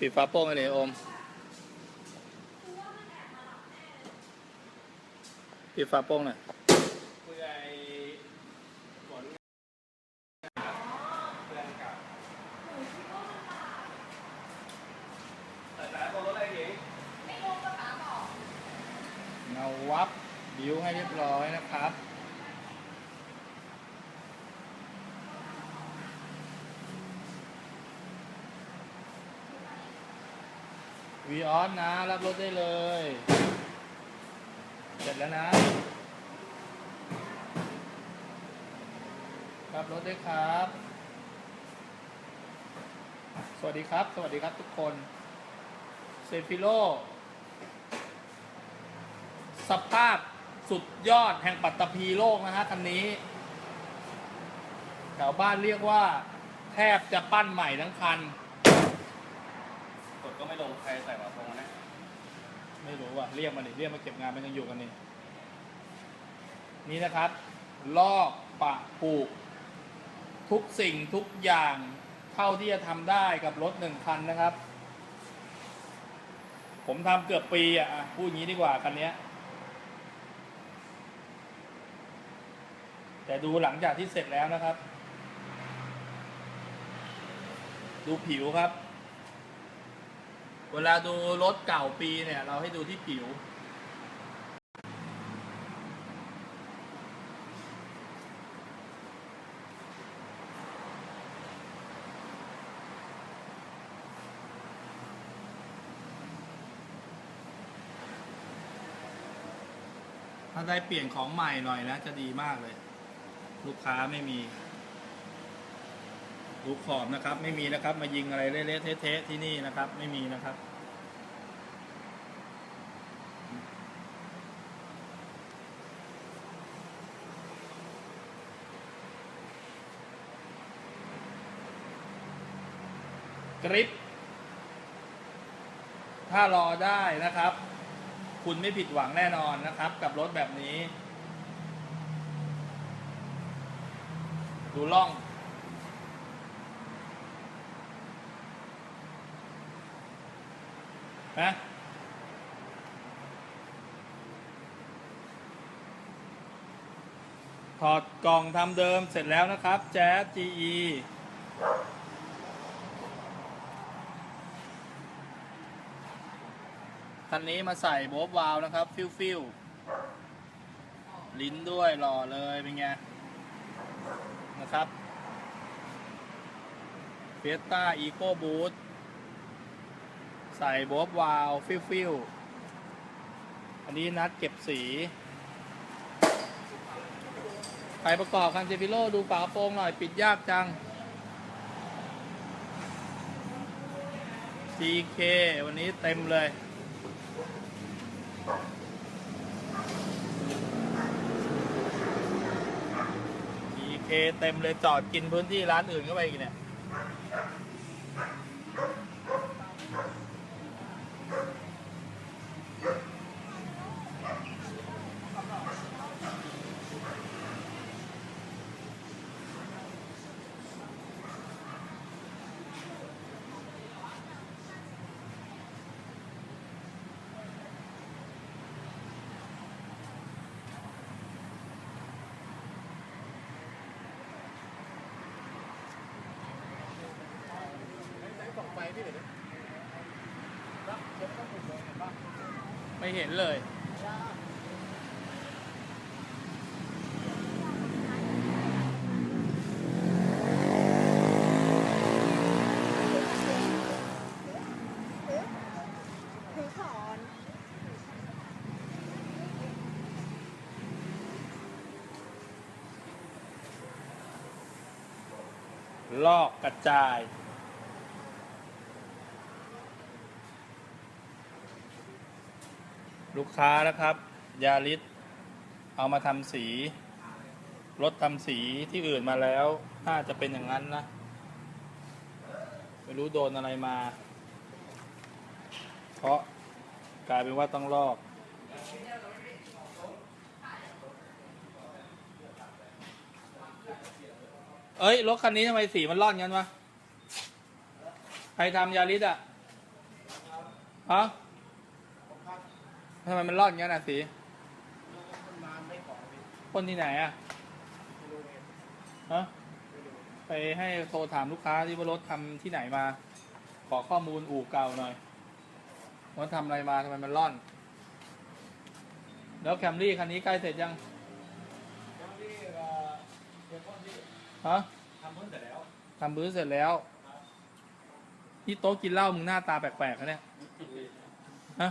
ปิดฝาโป้งอันนี้โอม ปิดฝาโป้งหน่อยคุยไอ้ฝนเพื่อนเก่าแต่แต่ตัวรถอะไรหญิงเงาวับบิวให้เรียบร้อยนะครับ วีออสนะ รับรถได้เลย เสร็จแล้วนะ รับรถได้ครับ สวัสดีครับ สวัสดีครับทุกคนเซฟิโลสภาพสุดยอดแห่งปัตตภีโลกนะฮะคันนี้แถวบ้านเรียกว่า แทบจะปั้นใหม่ทั้งคัน ก็ไม่ลงใครใส่หมาพงนะไม่รู้ว่าเรียกมาดิเรียกมาเก็บงานมันยังอยู่กันนี่นี่นะครับ ลอกปะผูก ทุกสิ่งทุกอย่างเท่าที่จะทำได้กับรถหนึ่งคันนะครับ ผมทำเกือบปีอะอะพูดอย่างนี้ดีกว่าคันนี้แต่ดูหลังจากที่เสร็จแล้วนะครับ ดูผิวครับ เวลาดูรถเก่าปีเนี่ย เราให้ดูที่ผิว ถ้าได้เปลี่ยนของใหม่หน่อยนะ จะดีมากเลย ลูกค้าไม่มีดูขอบนะครับ ไม่มีนะครับ มายิงอะไรเละๆเทะๆที่นี่นะครับ ไม่มีนะครับ กริปถ้ารอได้นะครับ คุณไม่ผิดหวังแน่นอนนะครับ กับรถแบบนี้ ดูล่อง นะถอดกล่องทำเดิมเสร็จแล้วนะครับ แจ๊ส GE คันนี้มาใส่โบ๊บวาล์วนะครับ ฟิวฟิวลิ้นด้วยหล่อเลยเป็นไง นะครับเฟสต้าอีโ b บูทใส่โบ๊บวาล์วฟิวฟิวอันนี้นัดเก็บสีใครประกอบคันเซฟิโลดูฝากระโปรงหน่อยปิดยากจัง GK วันนี้เต็มเลย GK เต็มเลยจอดกินพื้นที่ร้านอื่นเข้าไปอีกเนี่ย ไม่เห็นเลย ถือขอนลอกกระจาย ลูกค้านะครับ ยาลิสเอามาทำสีรถทำสีที่อื่นมาแล้ว น่าจะเป็นอย่างนั้นนะ ไม่รู้โดนอะไรมา เพราะกลายเป็นว่าต้องลอก เอ้ย รถคันนี้ทำไมสีมันร่อนงั้นวะ ใครทำยาลิสอะฮะ ทำไมมันรอดอย่างนี้นน่ะสีมันมาไม่ขอพี่คนที่ไหนอะไม่รู้ไงฮะไม่รู้ไปให้โทรถามลูกค้าที่ว่ารถทำที่ไหนมา ขอข้อมูลอู่เก่าหน่อยว่าทำอะไรมาทำไมมันร่อน แล้วแคมรี่คันนี้ใกล้เสร็จยังแล้วนี่เอ่อเดี๋ยวพ่อที่ฮะทำเพิ่งเสร็จแล้วทำบื้อเสร็จแล้วนี่โต๊ะกินเหล้ามึงหน้าตาแปลกๆนะเนี่ยฮะ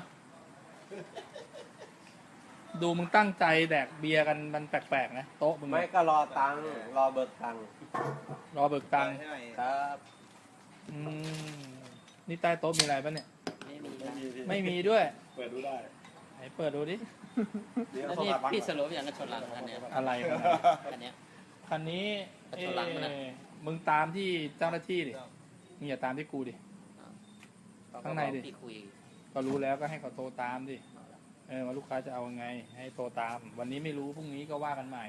ดูมึงตั้งใจแดกเบียร์กันมันแปลกๆนะโต๊ะมึงไม่ก็รอตังค์รอเบิกตังค์รอเบิกตังค์ครับอืมนี่ใต้โต๊ะมีอะไรปะเนี่ย ไม่มีไม่นะมีพี่ไม่มีด้วยเปิดดูได้ไหนเปิดดูดิ เดี๋ยวแล้วโทรพี่หาบังพี่สรุปอย่างกระชนหลังคันเนี้ยอะไรกันนะคันเนี้ย คันนี้กระชนหลังมันอะเอ๊ะมึงตามที่เจ้าหน้าที่ดิมึงอย่าตามที่กูดิ ข้างในดิ พี่คุย ก็รู้แล้วก็ให้เขาโทรตามดิเออว่าลูกค้าจะเอาไง ให้โทรตาม วันนี้ไม่รู้พรุ่งนี้ก็ว่ากันใหม่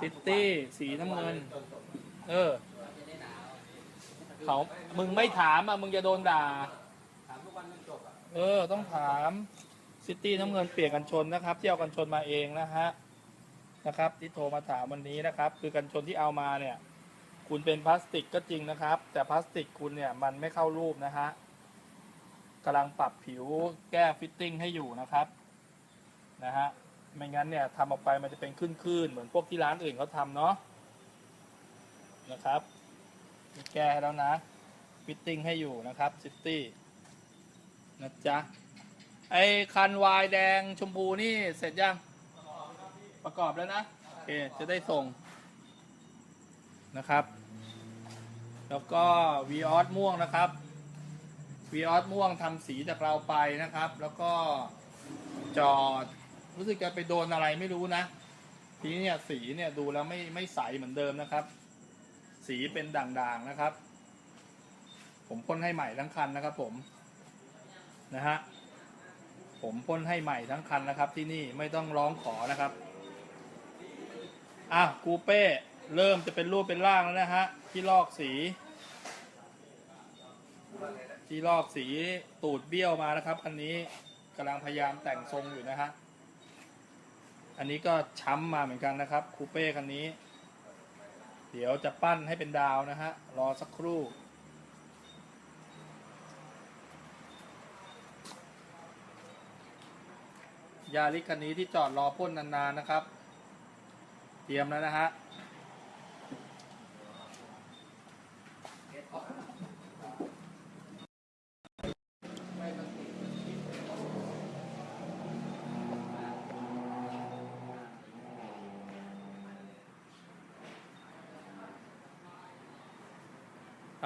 ซิตี้สีน้ำเงิน เออเขามึงไม่ถามอะมึงจะโดนด่าถามทุกวันมันจบอะเออ ต้องถามซิตี้น้ำเงินเปลี่ยนกันชนนะครับ ที่เอากันชนมาเองนะฮะนะครับ ที่โทรมาถามวันนี้นะครับ คือกันชนที่เอามาเนี่ย คุณเป็นพลาสติกก็จริงนะครับ แต่พลาสติกคุณเนี่ยมันไม่เข้ารูปนะฮะ กำลังปรับผิวแก้ฟิตติ้งให้อยู่นะครับนะฮะไม่งั้นเนี่ยทำออกไปมันจะเป็นคลื่นๆเหมือนพวกที่ร้านอื่นเขาทำเนาะนะครับแก้ให้แล้วนะฟิตติ้งให้อยู่นะครับซิตี้นะจ๊ะไอคันวายแดงชมพูนี่เสร็จยังประกอบแล้วนะโอเคจะได้ส่งนะครับ แล้วก็วีออสม่วงนะครับ วีออสม่วงทำสีจากเราไปนะครับ แล้วก็จอดรู้สึกจะไปโดนอะไรไม่รู้นะ ทีนี้เนี่ยสีเนี่ยดูแล้วไม่ไม่ใสเหมือนเดิมนะครับ สีเป็นด่างๆนะครับ ผมพ่นให้ใหม่ทั้งคันนะครับ ผมนะฮะผมพ่นให้ใหม่ทั้งคันนะครับ ที่นี่ไม่ต้องร้องขอนะครับอะคูเป้เริ่มจะเป็นรูปเป็นร่างแล้วนะฮะที่ลอกสี ที่ลอกสีตูดเบี้ยวมานะครับคันนี้กำลังพยายามแต่งทรงอยู่นะฮะอันนี้ก็ช้ำมาเหมือนกันนะครับ คูเป้คันนี้ เดี๋ยวจะปั้นให้เป็นดาวนะฮะรอสักครู่ยาลิคันนี้ที่จอดรอพ่นนานๆนะครับ เตรียมแล้วนะฮะ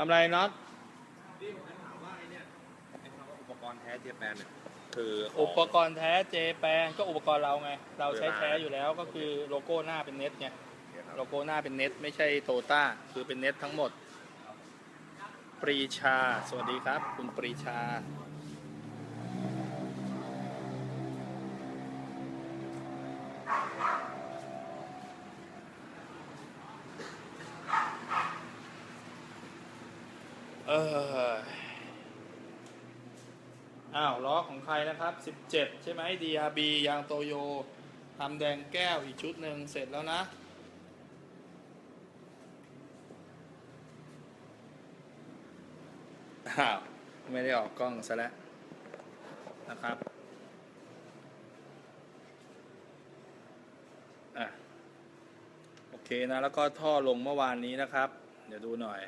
ทำไรน็อตพี่ผมจะถามว่าไอ้เนี่ยไอ้คำว่าอุปกรณ์แท้เจแปนเนี่ยคืออุปกรณ์แท้เจแปนก็อุปกรณ์เราไง เราใช้แท้อยู่แล้วก็คือโลโก้หน้าเป็นเน็ตไงโลโก้หน้าเป็นเน็ตไม่ใช่โตต้าคือเป็นเน็ตทั้งหมด ปรีชา สวัสดีครับ คุณปรีชา 17 ใช่ไหม DRB ยางโตโยทำแดงแก้วอีกชุดหนึ่งเสร็จแล้วนะอ้าวไม่ได้ออกกล้องซะแล้วนะครับอะโอเคนะ แล้วก็ท่อลงเมื่อวานนี้นะครับ เดี๋ยวดูหน่อย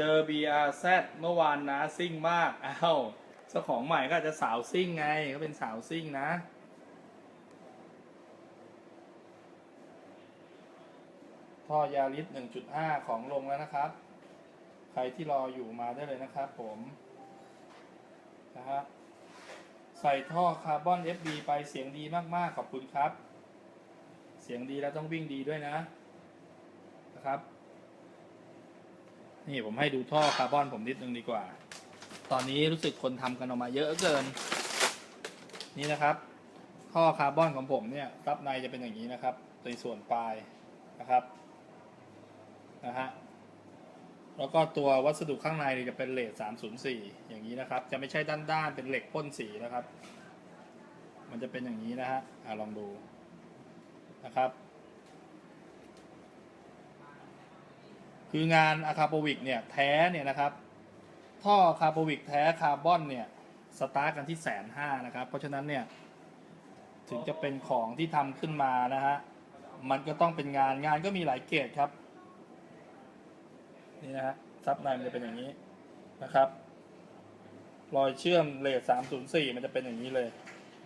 เจอ BRZ เมื่อวานนะซิ่งมากอ้าวเจ้าของใหม่ก็อาจจะสาวซิ่งไงก็เป็นสาวซิ่งนะท่อยาริส1.5 ของลงแล้วนะครับ ใครที่รออยู่มาได้เลยนะครับผมนะฮะใส่ท่อคาร์บอน FB ไปเสียงดีมาก ๆ ขอบคุณครับ เสียงดีแล้วต้องวิ่งดีด้วยนะนะครับ นี่ผมให้ดูท่อคาร์บอนผมนิดนึงดีกว่า ตอนนี้รู้สึกคนทำกันออกมาเยอะเกิน นี่นะครับ ท่อคาร์บอนของผมเนี่ยรับในจะเป็นอย่างนี้นะครับในส่วนปลายนะครับนะฮะแล้วก็ตัววัสดุข้างในจะเป็นเลท304 อย่างนี้นะครับ จะไม่ใช่ด้านๆเป็นเหล็กพ่นสีนะครับ มันจะเป็นอย่างนี้นะฮะอะลองดูนะครับ คืองานอะคาโปวิกเนี่ยแท้เนี่ยนะครับ ท่อคาโปวิกแท้คาร์บอนเนี่ยสตาร์ทกันที่แสนห้านะครับ เพราะฉะนั้นเนี่ยถึงจะเป็นของที่ทำขึ้นมานะฮะมันก็ต้องเป็นงานงานก็มีหลายเกรดครับ นี่นะฮะซับในมันจะเป็นอย่างนี้นะครับ รอยเชื่อมเลท304มันจะเป็นอย่างนี้เลย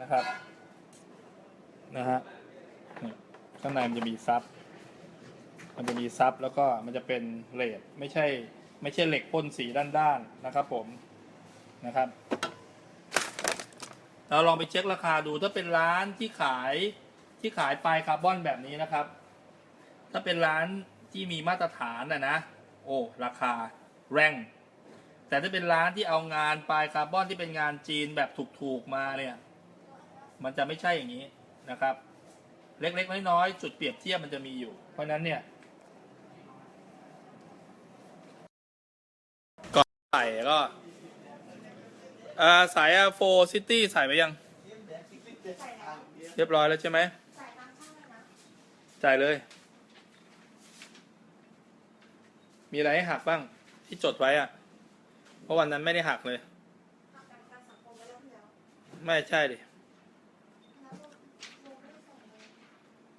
นะครับ นะฮะนี่ข้างในมันจะมีซับ มันจะมีซับแล้วก็มันจะเป็นเลทไม่ใช่ไม่ใช่เหล็กพ่นสีด้านๆนะครับผมนะครับ เราลองไปเช็คราคาดูถ้าเป็นร้านที่ขายที่ขายปลายคาร์บอนแบบนี้นะครับ ถ้าเป็นร้านที่มีมาตรฐานนะนะโอ้ราคาแรงแต่ถ้าเป็นร้านที่เอางานปลายคาร์บอนที่เป็นงานจีนแบบถูกๆมาเนี่ย มันจะไม่ใช่อย่างนี้นะครับ เล็กๆน้อยๆจุดเปรียบเทียบมันจะมีอยู่ เพราะนั้นเนี่ยก่ ก็อ่าสายโฟซิตี้ใส่ไปยัง เรียบร้อยแล้วใช่ไหมจ่ายเลย มีอะไรให้หักบ้างที่จดไว้อะเพราะวันนั้นไม่ได้หักเลย ไม่ใช่ดิ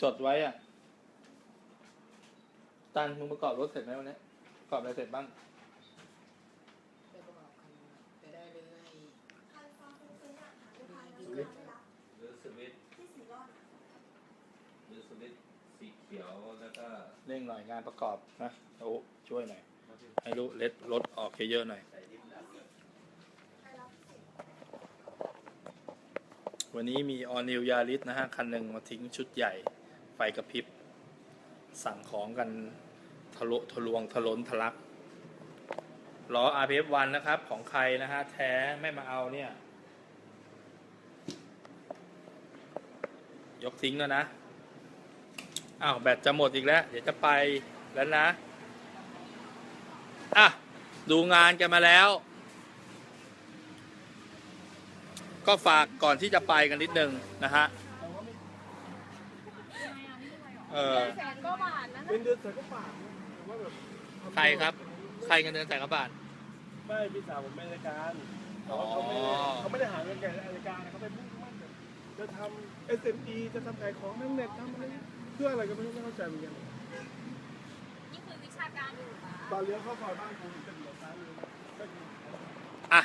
จดไว้อะตันมึงประกอบรถเสร็จไหมวันนี้ประกอบอะไรเสร็จบ้าง ไปประกอบกันไปได้เลย ใครฟังคุณซื้ออยากหาลูกค้าแล้ วลูกค้าไม่รับหรือสวิตช์ที่สีรอดอะหรือสวิตช์สีเขียวแล้วก็เร่งหน่อยงานประกอบนะโอ้ช่วยหน่อยให้รู้เลดรถออกเยอะๆหน่อยใครรับพิเศษวันนี้มีออนิวยาริสนะฮะ คันหนึ่งมาทิ้งชุดใหญ่ ไฟกระพริบ สั่งของกันทะลุทะลวงทะล้นทะลักล้อ RPF1 นะครับ ของใครนะฮะ แท้ไม่มาเอาเนี่ย ยกทิ้งแล้วนะ อ้าวแบตจะหมดอีกแล้ว เดี๋ยวจะไปแล้วนะ อะ ดูงานกันมาแล้ว ก็ฝากก่อนที่จะไปกันนิดนึงนะฮะ เออ แสนก็บาทนะเป็นเดือนแสนก็บาทนะแต่ว่าแบบทำใครครับ ใครเงินเดือนแสนกว่าบาทไม่พี่สาวผมเป็นรายการอ๋อเขาไม่ได้เขาไม่ได้หาเงินแก่รายการนะเขาไปมุ่งมั่นแบบ จะทำ SME จะทำขายของทั้งเน็ตทำอะไรเพื่ออะไรก็ไม่รู้ไม่เข้าใจเหมือนกันนี่คือวิชาการอยู่ปะตอนเลี้ยวเข้าซอยบ้านกูจะเหลือซ้ายมือก็คืออะ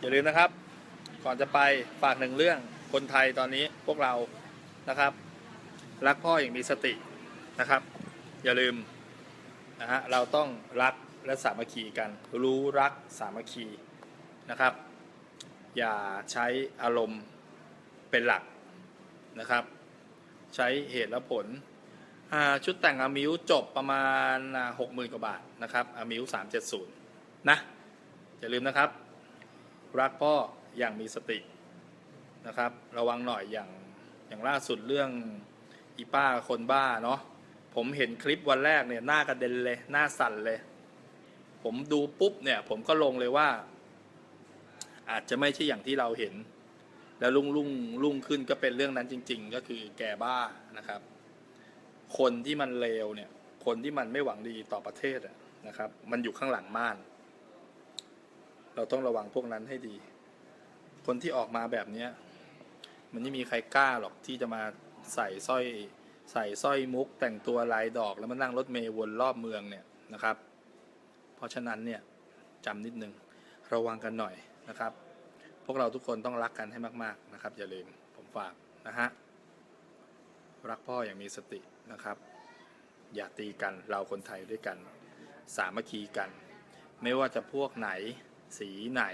อย่าลืมนะครับ ก่อนจะไปฝากหนึ่งเรื่องคนไทยตอนนี้พวกเรานะครับ รักพ่ออย่างมีสตินะครับ อย่าลืมนะฮะเราต้องรักและสามัคคีกัน รู้รักสามัคคีนะครับ อย่าใช้อารมณ์ เป็นหลักนะครับ ใช้เหตุและผล ชุดแต่งอามิวจบประมาณหกหมื่นกว่าบาทนะครับอามิวสามเจ็ดศูนย์นะ อย่าลืมนะครับ รักพ่ออย่างมีสตินะครับ ระวังหน่อยอย่างอย่างล่าสุดเรื่องอีป้าคนบ้าเนาะผมเห็นคลิปวันแรกเนี่ยหน้ากระเด็นเลย หน้าสั่นเลย ผมดูปุ๊บเนี่ย ผมก็ลงเลยว่า อาจจะไม่ใช่อย่างที่เราเห็น แล้วลุ่งลุ่งลุ่งขึ้นก็เป็นเรื่องนั้นจริง ๆ ก็คือแกบ้านะครับ คนที่มันเลวเนี่ย คนที่มันไม่หวังดีต่อประเทศนะครับ มันอยู่ข้างหลังม่าน เราต้องระวังพวกนั้นให้ดี คนที่ออกมาแบบเนี้ยมันไม่มีใครกล้าหรอกที่จะมาใส่สร้อยใส่สร้อยมุก แต่งตัวลายดอกแล้วมานั่งรถเมล์วนรอบเมืองเนี่ยนะครับ เพราะฉะนั้นเนี่ยจำนิดนึงระวังกันหน่อยนะครับ พวกเราทุกคนต้องรักกันให้มาก ๆนะครับ อย่าลืมผมฝากนะฮะรักพ่ออย่างมีสตินะครับ อย่าตีกันเราคนไทยด้วยกัน สามัคคีกัน ไม่ว่าจะพวกไหน สีไหน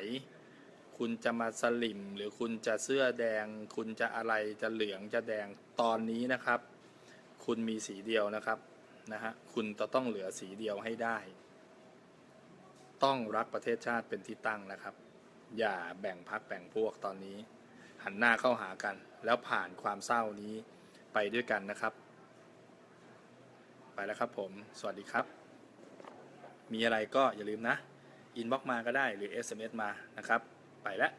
คุณจะมาสลิม หรือคุณจะเสื้อแดง คุณจะอะไรจะเหลืองจะแดงตอนนี้นะครับ คุณมีสีเดียวนะครับนะฮะคุณจะต้องเหลือสีเดียวให้ได้ ต้องรักประเทศชาติเป็นที่ตั้งนะครับ อย่าแบ่งพักแบ่งพวกตอนนี้ หันหน้าเข้าหากัน แล้วผ่านความเศร้านี้ไปด้วยกันนะครับ ไปแล้วครับผม สวัสดีครับ มีอะไรก็อย่าลืมนะ อินบ็อกมาก็ได้หรือ SMS มานะครับ ไปแล้ว